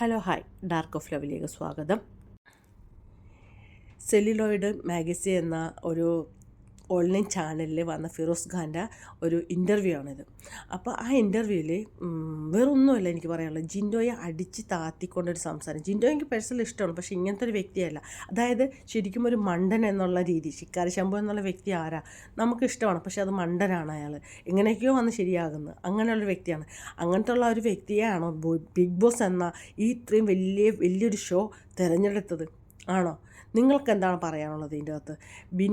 Hello hi dark of ലവിലേക്ക് സ്വാഗതം. Celluloid magazine എന്ന ഒരു ഓൺലൈൻ ചാനലിൽ വന്ന ഫിറോസ് ഖാന്റെ ഒരു ഇന്റർവ്യൂ ആണിത്. അപ്പോൾ ആ ഇന്റർവ്യൂവിൽ വേറൊന്നുമല്ല എനിക്ക് പറയാനുള്ളത്. ജിൻഡോയെ അടിച്ച് താത്തിക്കൊണ്ടൊരു സംസാരം. ജിൻഡോ എനിക്ക് പേഴ്സണൽ ഇഷ്ടമാണ് പക്ഷേ ഇങ്ങനത്തെ ഒരു വ്യക്തിയല്ല. അതായത് ശരിക്കും ഒരു മണ്ടൻ എന്നുള്ള രീതി ശിക്കാരി ശംഭു എന്നുള്ള വ്യക്തി ആരാ? നമുക്ക് ഇഷ്ടമാണ് പക്ഷേ അത് മണ്ടനാണ് അയാൾ. എങ്ങനെയൊക്കെയോ വന്ന് ശരിയാകുന്നത് അങ്ങനെയുള്ളൊരു വ്യക്തിയാണ്. അങ്ങനത്തെ ഉള്ള ഒരു വ്യക്തിയെയാണോ ബിഗ് ബോസ് എന്ന ഈ ഇത്രയും വലിയ വലിയൊരു ഷോ തിരഞ്ഞെടുത്തത്? ആണോ? നിങ്ങൾക്ക് എന്താണ് പറയാനുള്ളത് ഇതിന്റെ അകത്ത്? ബിൻ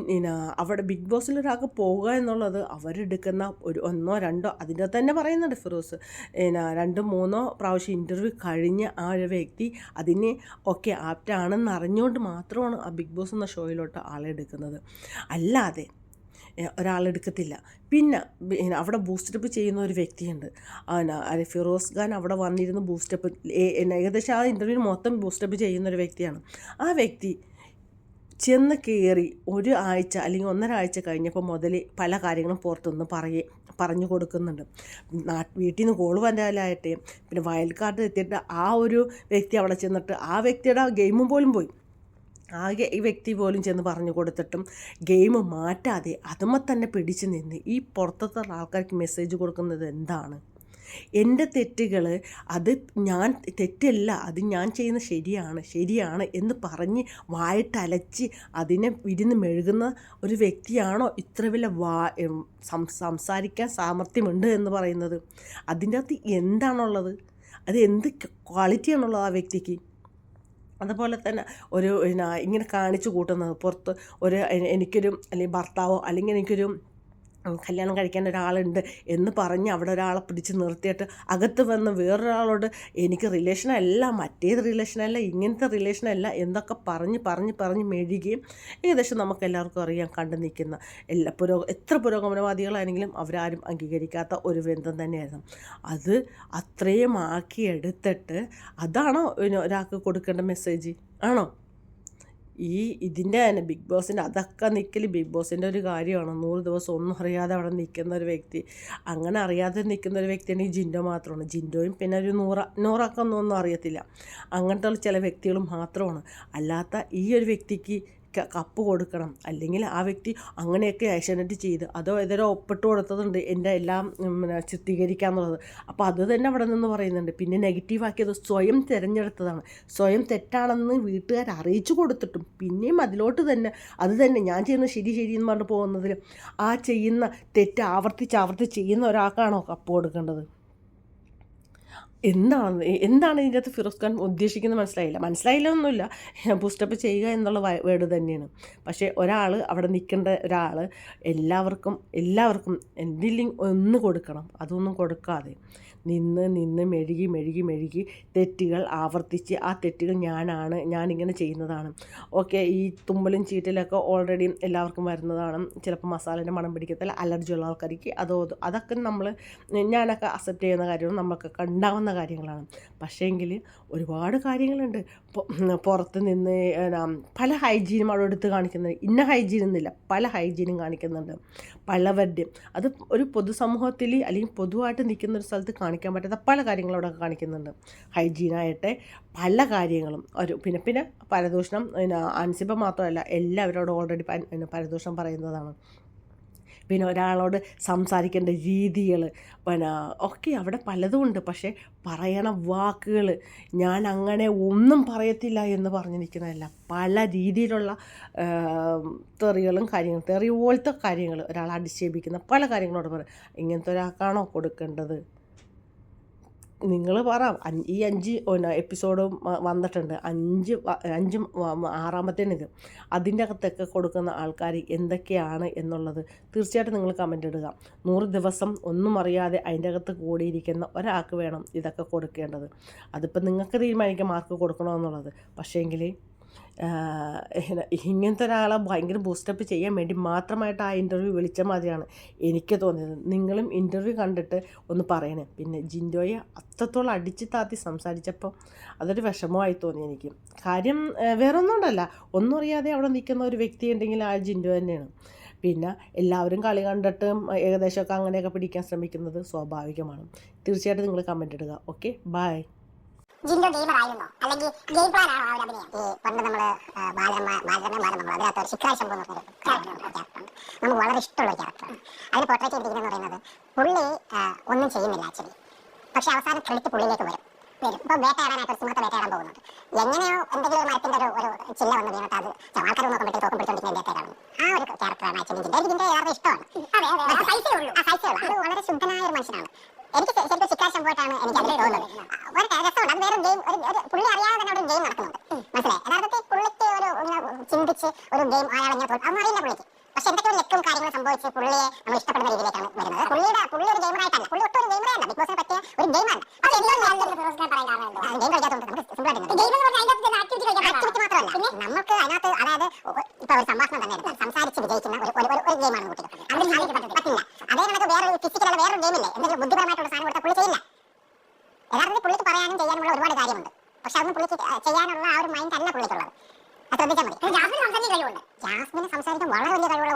അവിടെ ബിഗ് ബോസിൽ ഒരാൾക്ക് പോവുക എന്നുള്ളത് അവരെടുക്കുന്ന ഒരു ഒന്നോ രണ്ടോ അതിന്റെ അകത്ത് തന്നെ പറയുന്നുണ്ട് ഫിറോസ്. എന്നാ രണ്ടോ മൂന്നോ പ്രാവശ്യം ഇന്റർവ്യൂ കഴിഞ്ഞ് ആ ഒരു വ്യക്തി അതിന് ഓക്കെ ആപ്റ്റാണെന്ന് അറിഞ്ഞുകൊണ്ട് മാത്രമാണ് ആ ബിഗ് ബോസ് എന്ന ഷോയിലോട്ട് ആളെ എടുക്കുന്നത്. അല്ലാതെ ഒരാളെടുക്കത്തില്ല. പിന്നെ അവിടെ ബൂസ്റ്റപ്പ് ചെയ്യുന്ന ഒരു വ്യക്തിയുണ്ട്. പിന്നെ ഫിറോസ് ഖാൻ അവിടെ വന്നിരുന്ന് ബൂസ്റ്റപ്പ് ഏകദേശം ആ ഇന്റർവ്യൂ മൊത്തം ബൂസ്റ്റപ്പ് ചെയ്യുന്ന ഒരു വ്യക്തിയാണ്. ആ വ്യക്തി ചെന്ന് കയറി ഒരു ആഴ്ച അല്ലെങ്കിൽ ഒന്നര ആഴ്ച കഴിഞ്ഞപ്പോൾ മുതൽ പല കാര്യങ്ങളും പുറത്തുനിന്ന് പറയേ പറഞ്ഞു കൊടുക്കുന്നുണ്ട്. വീട്ടിൽ നിന്ന് കോൾ വരാനായിട്ട് പിന്നെ വയൽക്കാട്ട് എത്തിയിട്ട് ആ ഒരു വ്യക്തി അവിടെ ചെന്നിട്ട് ആ വ്യക്തിയുടെ ഗെയിമും പോലും പോയി. ആകെ ഈ വ്യക്തി പോലും ചെന്ന് പറഞ്ഞു കൊടുത്തിട്ടും ഗെയിം മാറ്റാതെ അതുമ്മ തന്നെ പിടിച്ചു നിന്ന് ഈ പുറത്തത്തെ ആൾക്കാർക്ക് മെസ്സേജ് കൊടുക്കുന്നത് എന്താണ്? എന്റെ തെറ്റുകൾ അത് ഞാൻ തെറ്റല്ല അത് ഞാൻ ചെയ്യുന്ന ശരിയാണ് ശരിയാണ് എന്ന് പറഞ്ഞ് വായിട്ടലച്ച് അതിനെ വിരുന്ന് മെഴുകുന്ന ഒരു വ്യക്തിയാണോ ഇത്ര വില വാ സംസാരിക്കാൻ സാമർഥ്യമുണ്ട് എന്ന് പറയുന്നത്? അതിന്റെ അകത്ത് എന്താണുള്ളത്? അത് എന്ത് ക്വാളിറ്റിയാണുള്ളത് ആ വ്യക്തിക്ക്? അതുപോലെ തന്നെ ഒരു ഇങ്ങനെ കാണിച്ചു കൂട്ടുന്നത് പുറത്ത് ഒരു എനിക്കൊരു അല്ലെങ്കിൽ ഭർത്താവോ അല്ലെങ്കിൽ എനിക്കൊരു കല്യാണം കഴിക്കാൻ ഒരാളുണ്ട് എന്ന് പറഞ്ഞ് അവിടെ ഒരാളെ പിടിച്ച് നിർത്തിയിട്ട് അകത്ത് വന്ന് വേറൊരാളോട് എനിക്ക് റിലേഷനല്ല മറ്റേത് റിലേഷനല്ല ഇങ്ങനത്തെ റിലേഷനല്ല എന്നൊക്കെ പറഞ്ഞ് പറഞ്ഞ് പറഞ്ഞ് മെഴുകുകയും ഏകദേശം നമുക്ക് എല്ലാവർക്കും അറിയാം കണ്ടു നിൽക്കുന്ന എല്ലാ പുരോ എത്ര പുരോഗമനവാദികളാണെങ്കിലും അവരാരും അംഗീകരിക്കാത്ത ഒരു ബന്ധം തന്നെയായിരുന്നു. അത് അത്രയും ആക്കിയെടുത്തിട്ട് അതാണോ ഒരാൾക്ക് കൊടുക്കേണ്ട മെസ്സേജ് ആണോ? ഈ ഇതിന്റെ തന്നെ ബിഗ് ബോസിന്റെ അതൊക്കെ നിൽക്കൽ ബിഗ് ബോസിന്റെ ഒരു കാര്യമാണ്. നൂറ് ദിവസം ഒന്നും അറിയാതെ അവിടെ നിൽക്കുന്ന ഒരു വ്യക്തി. അങ്ങനെ അറിയാതെ നിൽക്കുന്ന ഒരു വ്യക്തിയാണ് ഈ ജിൻഡോ മാത്രമാണ്. ജിൻഡോയും പിന്നെ ഒരു നൂറ നൂറൊക്കെ ഒന്നും അറിയത്തില്ല. അങ്ങനത്തെ ചില വ്യക്തികളും മാത്രമാണ്. അല്ലാത്ത ഈ ഒരു വ്യക്തിക്ക് കപ്പ് കൊടുക്കണം. അല്ലെങ്കിൽ ആ വ്യക്തി അങ്ങനെയൊക്കെ ആക്ഷനറ്റ് ചെയ്ത് അതോ ഏതൊരു ഒപ്പിട്ട് കൊടുത്തതുണ്ട്. എന്റെ എല്ലാം ചിത്രീകരിക്കുക എന്നുള്ളത്. അപ്പോൾ അത് തന്നെ അവിടെ നിന്ന് പറയുന്നുണ്ട്. പിന്നെ നെഗറ്റീവാക്കിയത് സ്വയം തിരഞ്ഞെടുത്തതാണ്. സ്വയം തെറ്റാണെന്ന് വീട്ടുകാർ അറിയിച്ചു കൊടുത്തിട്ടും പിന്നെയും അതിലോട്ട് തന്നെ അത് തന്നെ ഞാൻ ചെയ്യുന്ന ശരി ശരി എന്ന് പറഞ്ഞു പോകുന്നതിൽ ആ ചെയ്യുന്ന തെറ്റ് ആവർത്തിച്ച് ആവർത്തിച്ച് ചെയ്യുന്ന ഒരാൾക്കാണോ കപ്പ് കൊടുക്കേണ്ടത്? എന്താണ്? എന്താണ് ഇതിന്റെ അകത്ത് ഫിറോസ് ഖാൻ ഉദ്ദേശിക്കുന്നത് മനസ്സിലായില്ല. മനസ്സിലായില്ല ഒന്നുമില്ല ബൂസ്റ്റപ്പ് ചെയ്യുക എന്നുള്ള വേർഡ് തന്നെയാണ്. പക്ഷേ ഒരാൾ അവിടെ നിൽക്കേണ്ട ഒരാൾ എല്ലാവർക്കും എല്ലാവർക്കും എന്തെങ്കിലും ഒന്ന് കൊടുക്കണം. അതൊന്നും കൊടുക്കാതെ നിന്ന് നിന്ന് മെഴുകി മെഴുകി മെഴുകി തെറ്റുകൾ ആവർത്തിച്ച് ആ തെറ്റുകൾ ഞാനാണ് ഞാനിങ്ങനെ ചെയ്യുന്നതാണ്. ഓക്കെ ഈ തുമ്പലും ചീറ്റലൊക്കെ ഓൾറെഡി എല്ലാവർക്കും വരുന്നതാണ്. ചിലപ്പോൾ മസാലേന്റെ മണം പിടിക്കത്തില്ല അലർജി ഉള്ള ആൾക്കാർക്ക് അതോ അതൊക്കെ നമ്മൾ ഞാനൊക്കെ അക്സെപ്റ്റ് ചെയ്യുന്ന കാര്യമാണ്. നമ്മൾക്കൊക്കെ ഉണ്ടാവുന്ന കാര്യങ്ങളാണ്. പക്ഷേങ്കിൽ ഒരുപാട് കാര്യങ്ങളുണ്ട്. പുറത്ത് നിന്ന് പല ഹൈജീനും അവിടെ എടുത്ത് കാണിക്കുന്നത് ഇന്ന ഹൈജീൻ എന്നില്ല പല ഹൈജീനും കാണിക്കുന്നുണ്ട്. പലവരുടെയും. അത് ഒരു പൊതുസമൂഹത്തിൽ അല്ലെങ്കിൽ പൊതുവായിട്ട് നിൽക്കുന്ന ഒരു സ്ഥലത്ത് കാണിക്കാൻ പറ്റാത്ത പല കാര്യങ്ങളും അവിടെ കാണിക്കുന്നുണ്ട്. ഹൈജീനായിട്ട് പല കാര്യങ്ങളും. ഒരു പിന്നെ പിന്നെ പരദൂഷണം പിന്നെ അൻസിബ മാത്രമല്ല. എല്ലാവരോടും ഓൾറെഡി പരദൂഷണം പറയുന്നതാണ്. പിന്നെ ഒരാളോട് സംസാരിക്കേണ്ട രീതികൾ പിന്നെ ഒക്കെ അവിടെ പലതും ഉണ്ട്. പക്ഷേ പറയണ വാക്കുകൾ ഞാൻ അങ്ങനെ ഒന്നും പറയത്തില്ല എന്ന് പറഞ്ഞിരിക്കുന്നതല്ല പല രീതിയിലുള്ള തെറികളും കാര്യങ്ങളും തെറി പോലത്തെ കാര്യങ്ങൾ ഒരാളെ അധിക്ഷേപിക്കുന്ന പല കാര്യങ്ങളോട് പറയും ഇങ്ങനത്തെ ഒരാൾക്കാണോ കൊടുക്കേണ്ടത്? നിങ്ങൾ പറ. ഈ അഞ്ച് എപ്പിസോഡ് വന്നിട്ടുണ്ട്. അഞ്ച് അഞ്ച് ആറാമത്തേണിത്. അതിന്റെ അകത്തൊക്കെ കൊടുക്കുന്ന ആൾക്കാർ എന്തൊക്കെയാണ് എന്നുള്ളത് തീർച്ചയായിട്ടും നിങ്ങൾ കമന്റ് ഇടുക. നൂറ് ദിവസം ഒന്നും അറിയാതെ അതിന്റെ അകത്ത് കൂടിയിരിക്കുന്ന ഒരാൾക്ക് വേണം ഇതൊക്കെ കൊടുക്കേണ്ടത്. അതിപ്പോൾ നിങ്ങൾക്ക് തീരുമാനിക്കാം മാർക്ക് കൊടുക്കണമെന്നുള്ളത്. പക്ഷേങ്കിൽ ഇങ്ങനത്തെ ഒരാളെ ഭയങ്കര ബൂസ്റ്റപ്പ് ചെയ്യാൻ വേണ്ടി മാത്രമായിട്ട് ആ ഇന്റർവ്യൂ വിളിച്ച മാതിരിയാണ് എനിക്ക് തോന്നിയത്. നിങ്ങളും ഇന്റർവ്യൂ കണ്ടിട്ട് ഒന്ന് പറയണേ. പിന്നെ ജിൻഡോയെ അത്രത്തോളം അടിച്ച് താത്തി സംസാരിച്ചപ്പോൾ അതൊരു വിഷമമായി തോന്നി എനിക്ക്. കാര്യം വേറെ ഒന്നും അറിയാതെ അവിടെ നിൽക്കുന്ന ഒരു വ്യക്തി ഉണ്ടെങ്കിൽ ആ ജിൻഡോ തന്നെയാണ്. പിന്നെ എല്ലാവരും കളി കണ്ടിട്ട് ഏകദേശമൊക്കെ അങ്ങനെയൊക്കെ പിടിക്കാൻ ശ്രമിക്കുന്നത് സ്വാഭാവികമാണ്. തീർച്ചയായിട്ടും നിങ്ങൾ കമന്റ് ഇടുക. ഓക്കെ ബായ് ജിൻഡോ ഗെയിമർ ആയിരുന്നോ? ഗെയിം പ്ലാൻ ആണോ അഭിനയം? ഈ പണ്ട് നമ്മൾ ബാലരമ ബാലരമ ബാലം നമ്മൾ അതിനകത്ത് ഒരു പറഞ്ഞൊരു ക്യാരക്ടർ നമുക്ക് വളരെ ഇഷ്ടമുള്ള ക്യാരക്ടർ അതിൽ പോർട്രേറ്റ് ചെയ്തിരിക്കുന്നത് പറയുന്നത് പുള്ളി ഒന്നും ചെയ്യുന്നില്ല ആക്ച്വലി പക്ഷെ അവസാനം ക്രെഡിറ്റ് പുള്ളിയിലേക്ക് വരും. വരും. ഇപ്പൊ വേട്ടയാടാനായിട്ട് ഒരു സിംഹത്തെ വേട്ടയാടാൻ പോകുന്നുണ്ട്. എങ്ങനെയോ എന്തെങ്കിലും ഒരു മരത്തിന്റെ ഒരു ഒരു ചില്ല വന്ന് വീണിട്ട് അത് ആൾക്കാർ നോക്കുമ്പോഴത്തേക്ക് തോക്കം പിടിച്ചോണ്ടിരിക്കുന്ന വേട്ടയാടാണ്. ആ ഒരു ക്യാരക്ടറാണ് ആക്ച്വലി ഇതിന്റെ എനിക്ക് യഥാർത്ഥ ഇഷ്ടമാണ് അതെ അതെ ആ സൈസേ ഉള്ളൂ ആ സൈസേ ഉള്ളൂ അത് വളരെ ശുദ്ധനായ ഒരു മനുഷ്യനാണ് എനിക്ക് ശ- ശരിക്കും ശിക്കാർ ശംഭുവായിട്ടാണ് എനിക്ക് അതിൽ തോന്നുന്നത് ഒരു രസമുണ്ട് അത് വേറെ ഗെയിം ഒരു ഒരു പുള്ളി അറിയാതെ തന്നെ ഒരു ഗെയിം നടക്കുന്നുണ്ട് മനസ്സിലായി. യഥാർത്ഥത്തിൽ പുള്ളിക്ക് ഒരു ചിന്തിച്ച് ഒരു ഗെയിം അയാളെങ്ങനെ തോന്നും. അതൊന്നും അറിയില്ല പുള്ളിക്ക്. പക്ഷെ എന്തൊക്കെ ഒരു ലെക്കും കാര്യങ്ങളും സംഭവിച്ച് പുള്ളിയെ നമ്മൾ ഇഷ്ടപ്പെടുന്ന രീതിയിലേക്കാണ് വരുന്നത്. പുള്ളിയുടെ പുള്ളി ഒരു ഗെയിമറായിട്ടല്ല പുള്ളി ഒട്ടും ഒരു ഗെയിമറേ അല്ല. ബിഗ് ബോസിനെ പറ്റിയ ഒരു ഗെയിമാണ് ഗെയിം കളിക്കാത്തതുകൊണ്ട് നമുക്ക് സിമ്പിൾ ആയിട്ട് ആക്ടിവിറ്റി മാത്രമല്ല. നമുക്ക് അതിനകത്ത് അതായത് ഇപ്പൊ ഒരു സംഭാഷണം തന്നെ സംസാരിച്ച് വിജയിക്കുന്ന ഒരു ഒരു- ഒരു- ഗെയിമാണ് കുട്ടികൾ. സാധിക്കാൻ പറ്റില്ല. അതേ കണക്ക് വേറെ ഫിസിക്കലുള്ള വേറൊരു ഗെയിമില്ലേ എന്തെങ്കിലും ബുദ്ധിപരമായിട്ടുള്ള സാധനം കൊടുത്താൽ പുള്ളി ചെയ്യില്ല. യഥാർത്ഥത്തിൽ പുള്ളിക്ക് പറയാനും ചെയ്യാനുമുള്ള ഒരുപാട് കാര്യമുണ്ട്. പക്ഷെ അതൊന്നും പുള്ളിക്ക് ചെയ്യാനുള്ള ആ ഒരു മൈൻഡ് അല്ല പുള്ളിക്കുള്ളത്. അത് ശ്രദ്ധിച്ചാൽ മതി. ജാസ്മിന് സംസാരിക്കാൻ കഴിവുണ്ട്. ജാസ്മിന് സംസാരിക്കാൻ വളരെ വലിയ കഴിവുള്ള